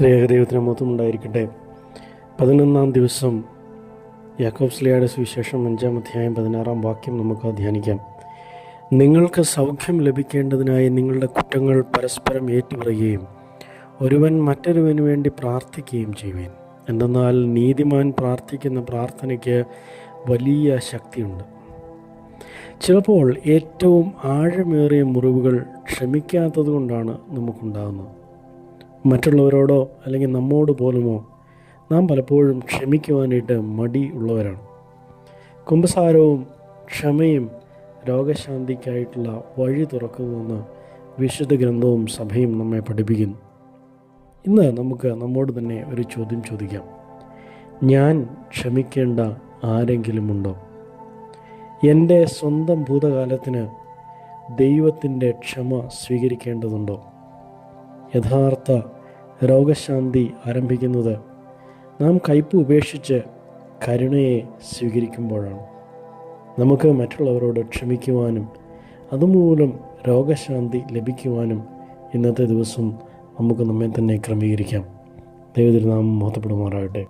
ത്രേകദൈവത്തിന് മൊത്തമുണ്ടായിരിക്കട്ടെ പതിനൊന്നാം ദിവസം യാക്കോബ്സ്ലിയുടെ സുവിശേഷം അഞ്ചാം അധ്യായം പതിനാറാം വാക്യം നമുക്ക് ധ്യാനിക്കാം. നിങ്ങൾക്ക് സൗഖ്യം ലഭിക്കേണ്ടതിനായി നിങ്ങളുടെ കുറ്റങ്ങൾ പരസ്പരം ഏറ്റുപറയുകയും ഒരുവൻ മറ്റൊരുവന് വേണ്ടി പ്രാർത്ഥിക്കുകയും ചെയ്യുവേൻ. എന്തെന്നാൽ നീതിമാൻ പ്രാർത്ഥിക്കുന്ന പ്രാർത്ഥനയ്ക്ക് വലിയ ശക്തിയുണ്ട്. ചിലപ്പോൾ ഏറ്റവും ആഴമേറിയ മുറിവുകൾ ക്ഷമിക്കാത്തത് കൊണ്ടാണ് നമുക്കുണ്ടാകുന്നത്. മറ്റുള്ളവരോടോ അല്ലെങ്കിൽ നമ്മോട് പോലുമോ നാം പലപ്പോഴും ക്ഷമിക്കുവാനായിട്ട് മടി ഉള്ളവരാണ്. കുംഭസാരവും ക്ഷമയും രോഗശാന്തിക്കായിട്ടുള്ള വഴി തുറക്കുന്നുവെന്ന് വിശുദ്ധ ഗ്രന്ഥവും സഭയും നമ്മെ പഠിപ്പിക്കുന്നു. ഇന്ന് നമുക്ക് നമ്മോട് തന്നെ ഒരു ചോദ്യം ചോദിക്കാം. ഞാൻ ക്ഷമിക്കേണ്ട ആരെങ്കിലുമുണ്ടോ? എന്റെ സ്വന്തം ഭൂതകാലത്തിന് ദൈവത്തിന്റെ ക്ഷമ സ്വീകരിക്കേണ്ടതുണ്ടോ? യഥാർത്ഥ രോഗശാന്തി ആരംഭിക്കുന്നത് നാം കയ്പ് ഉപേക്ഷിച്ച് കരുണയെ സ്വീകരിക്കുമ്പോഴാണ്. നമുക്ക് മറ്റുള്ളവരോട് ക്ഷമിക്കുവാനും അതുമൂലം രോഗശാന്തി ലഭിക്കുവാനും ഇന്നത്തെ ദിവസം നമുക്ക് നമ്മെ തന്നെ ക്രമീകരിക്കാം. ദൈവത്തിൽ നാം മോഹത്തപ്പെടുമാറാകട്ടെ